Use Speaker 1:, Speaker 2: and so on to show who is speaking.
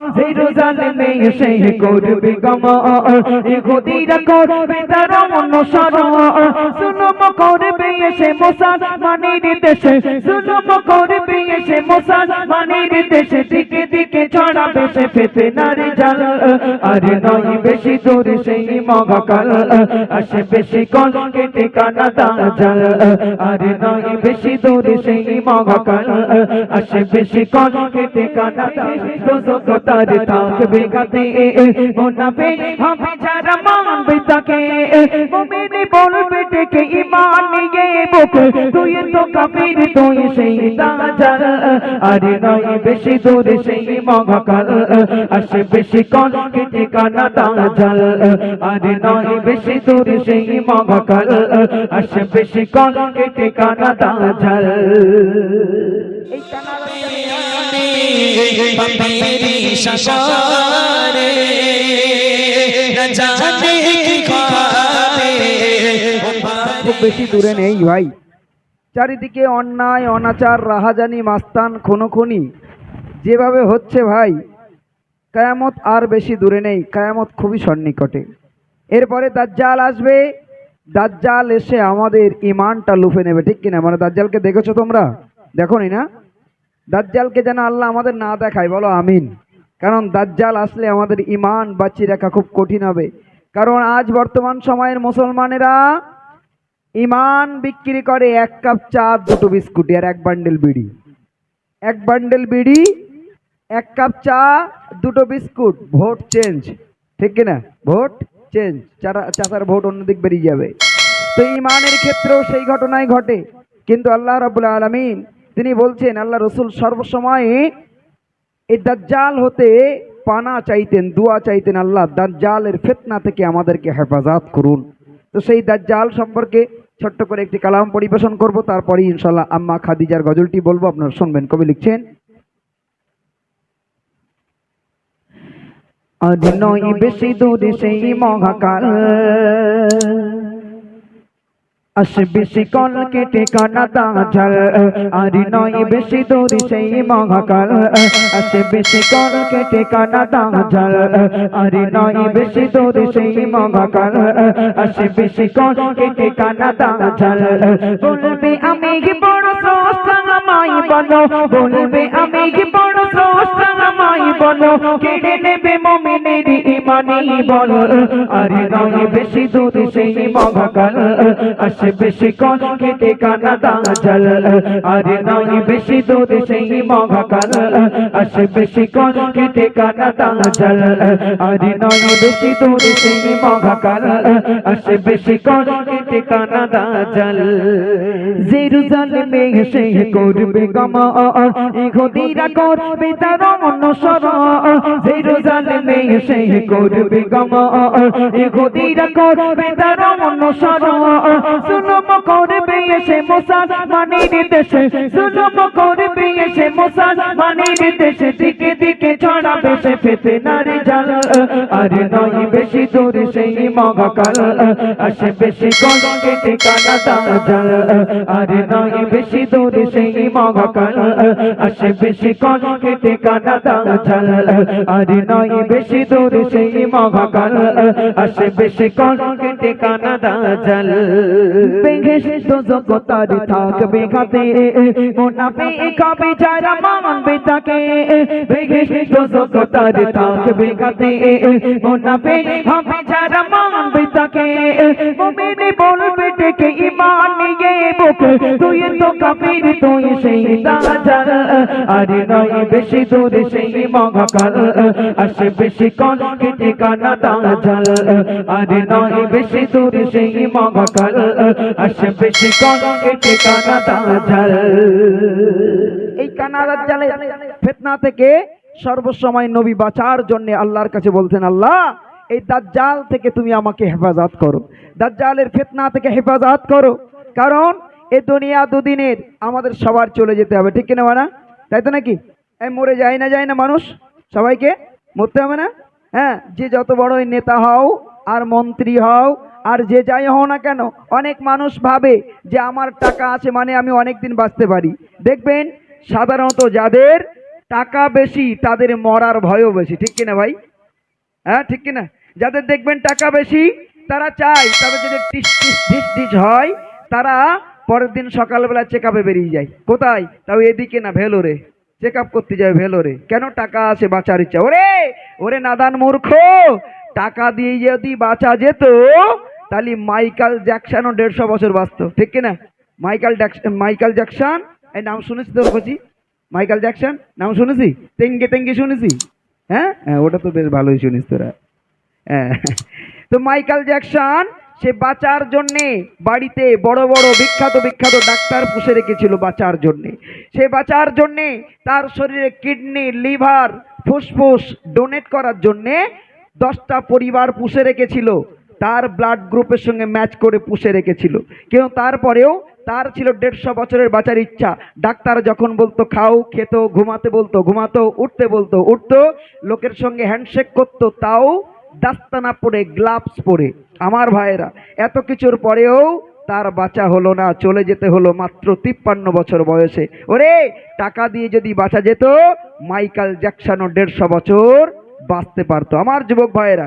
Speaker 1: জেরুজালেমে এসে করবে গমন ইহুদিরা করবে তার অনুসরণ। জুলুম করবে এসে মুসলমানের দেশে, জুলুম করবে এসে মুসলমানের দেশে দিকে দিকে ছড়াবে সে ফিতনার জাল আরে নয় বেশি দূর সেই মগাকাল আসে বেশি কল কেটে কানা দাজাল আরে নয় বেশি দূর সেই মগাকাল আসে বেশি কল কেটে কানা দাজাল তার থাকবে গাতে মোনাবে হবে যারা মানবে তাকে মুমিনে বলবে ডেকে ইমান নিয়ে বুক তুই তো কাফির তুই সেই দাজাল আরে নয় বেশি দূর সেই মগাকাল আসে বেশি কল কেটে কানা দাজাল আরে নয় বেশি দূর সেই মগাকাল আসে বেশি কল কেটে কানা দাজাল এই
Speaker 2: মেরি শশারে জানে কি খাবে
Speaker 3: খুব বেশি দূরে নেই ভাই। চারিদিকে অন্যায় অনাচার রাহাজানি মাস্তান খুনোখুনি। যেভাবে হচ্ছে ভাই, কায়ামত আর বেশি দূরে নেই, কায়ামত খুবই সন্নিকটে। এরপরে দাজ্জাল আসবে, দাজ্জাল এসে আমাদের ইমানটা লুফে নেবে, ঠিক কিনা? মানে দাজ্জালকে দেখেছ তোমরা? দেখোনি না? দাজ্জালকে যেন আল্লাহ আমাদের না দেখায়, বলো আমিন। কারণ দাজ্জাল আসলে আমাদের ইমান বাঁচিয়ে রাখা খুব কঠিন হবে। কারণ আজ বর্তমান সময়ের মুসলমানেরা ইমান বিক্রি করে এক কাপ চা, দুটো বিস্কুট আর এক বান্ডেল বিড়ি। এক বান্ডেল বিড়ি এক কাপ চা, দুটো বিস্কুট, ভোট চেঞ্জ ঠিক কিনা? ভোট চেঞ্জ চারা চাচার ভোট অন্যদিক বেরিয়ে যাবে। তো ইমানের ক্ষেত্রেও সেই ঘটনাই ঘটে। কিন্তু আল্লাহ রাবুল আলমিন, তিনি বলছেন, আল্লাহ রসুল সর্বসময় এই দাজ্জাল হতে পানা চাইতেন, দোয়া চাইতেন আল্লাহ, দাজ্জালের ফেতনা থেকে আমাদেরকে হেফাজত করুন। তো সেই দাজ্জাল সম্পর্কে ছোট্ট করে একটি কালাম পরিবেশন করব তারপরে ইনশাল্লাহ আম্মা খাদিজার গজলটি বলব, আপনারা শুনবেন, কবি লিখছেন আর নয় বেশি দূরে সেই মহাকাল আসে বেশি কল কেটে কানা দাঁঝাল আর নয় বেশি দূরে সেই মহাকাল আসে বেশি কল কেটে কানা দাঁঝাল আর নয় বেশি দূরে সেই মহাকাল আসে বেশি কল কেটে কানা দাঁঝাল বলবে আমি কি বড় স্রষ্টা আমায় বলো বলবে আমি কি বড় স্রষ্টা আমায় বলো কেড়ে নেবে মমিনের ইমানি বল? আরে নয় বেশি দূরে সেই মহাকাল আসে বেশি কন কেটে কানা দাঁজাল? আরে নয় বেশি দূরে সেই মহাকাল আসে বেশি কন কেটে কানা দাঁজাল? আরে নয় বেশি দূরে সেই মহাকাল আসে বেশি কন কেটে কানা দাঁজাল। জেরুজালেমে এসে করবে গমন। ইহুদিরা করবে তার অনুসরণ জেরুজালেমে এসে করবে গম এ গদিরা করবে তার অনুসরণ জুলুম করবে এসে মুসলমানের দেশে জুলুম করবে এসে মুসলমানের দেশে দিকে দিকে ছড়াবে সে ফিতনার জাল। আরে নয় বেশি দূর সেই মগাকাল আসে বেশি কোন কেটে কানা দাজাল আরে নয় বেশি দূর সেই মগাকাল আসে বেশি কোন কেটে কানা দাজাল আরে নয় বেশি দূর সেই মগাকাল আসে বেশি কোন কেটে কানা দাজাল বেঘেশ তো জগতার থাকবে খাতে মোনাফে খাবে যারা মানবে তাকে বেঘেশ তো জগতার থাকবে খাতে মোনাফে হবে যারা মানবে তাকে মুমিনে বলবে ডেকে ইমান নিয়ে এই কানা দাজালে ফিতনা থেকে সর্বসময় নবী বাঁচার জন্য আল্লাহর কাছে বলছেন, আল্লাহ, এই দাজ্জাল থেকে তুমি আমাকে হেফাজত করো। দাজ্জালের ফিতনা থেকে হেফাজত করো। কারণ এই দুনিয়া দুদিনের আমাদের সবার চলে যেতে হবে, ঠিক কিনা না তাই তো নাকি? এই মরে যায় না যায় না মানুষ? সবাইকে মরতে হবে না? হ্যাঁ যে যত বড়ই নেতা হও আর মন্ত্রী হও আর যে যাই হও না কেন, অনেক মানুষ ভাবে যে আমার টাকা আছে মানে আমি অনেক দিন বাঁচতে পারি। দেখবেন সাধারণত যাদের টাকা বেশি, তাদের মরার ভয়ও বেশি, ঠিক কিনা ভাই? হ্যাঁ ঠিক কিনা? যাদের দেখবেন টাকা বেশি, তারা চায়, তাদের যদি টিস টিস ঢিস হয়, তারা পরের দিন সকালবেলা চেক আপে বেরিয়ে যায়। কোথায়? তাও এদিকে না, ভেলোরে। চেক আপ করতে যায় ভেলোরে। কেন টাকা আছে বাঁচার ইচ্ছা? ওরে! ওরে নাদান মূর্খ! টাকা দিয়ে যদি বাঁচা যেত, তাহলে মাইকেল জ্যাকসনও দেড়শো বছর বাঁচত। ঠিক কিনা? Michael Michael Jackson? এই নাম শুনেছি তোর কচি? Michael Jackson? নাম শুনেছি? তেঙ্গে তেঙ্গে শুনেছি? হ্যাঁ? হ্যাঁ ওটা তো বেশ ভালোই শুনিস তোরা। হ্যাঁ। তো মাইকেল জ্যাকসন সে বাঁচার জন্যে বাড়িতে বড় বড় বিখ্যাত বিখ্যাত ডাক্তার পুষে রেখেছিল বাঁচার জন্যে। সে বাঁচার জন্যে তার শরীরে কিডনি, লিভার, ফুসফুস ডোনেট করার জন্যে দশটা পরিবার পুষে রেখেছিল। তার ব্লাড গ্রুপের সঙ্গে ম্যাচ করে পুষে রেখেছিল। কিন্তু তারপরেও তার ছিল দেড়শো বছরের বাঁচার ইচ্ছা। ডাক্তার যখন বলতো, খাও, খেত, ঘুমাতে বলতো, ঘুমাতো, উঠতে বলতো, উঠতো, লোকের সঙ্গে হ্যান্ডশেক করতো, তাও দাস্তানা পরে, গ্লাভস পরে। আমার ভাইয়েরা, এত কিছুর পরেও তার বাঁচা হলো না, চলে যেতে হলো মাত্র তিপ্পান্ন বছর বয়সে। ওরে, টাকা দিয়ে যদি বাঁচা যেত, মাইকেল জ্যাকসনও দেড়শো বছর বাঁচতে পারতো। আমার যুবক ভাইয়েরা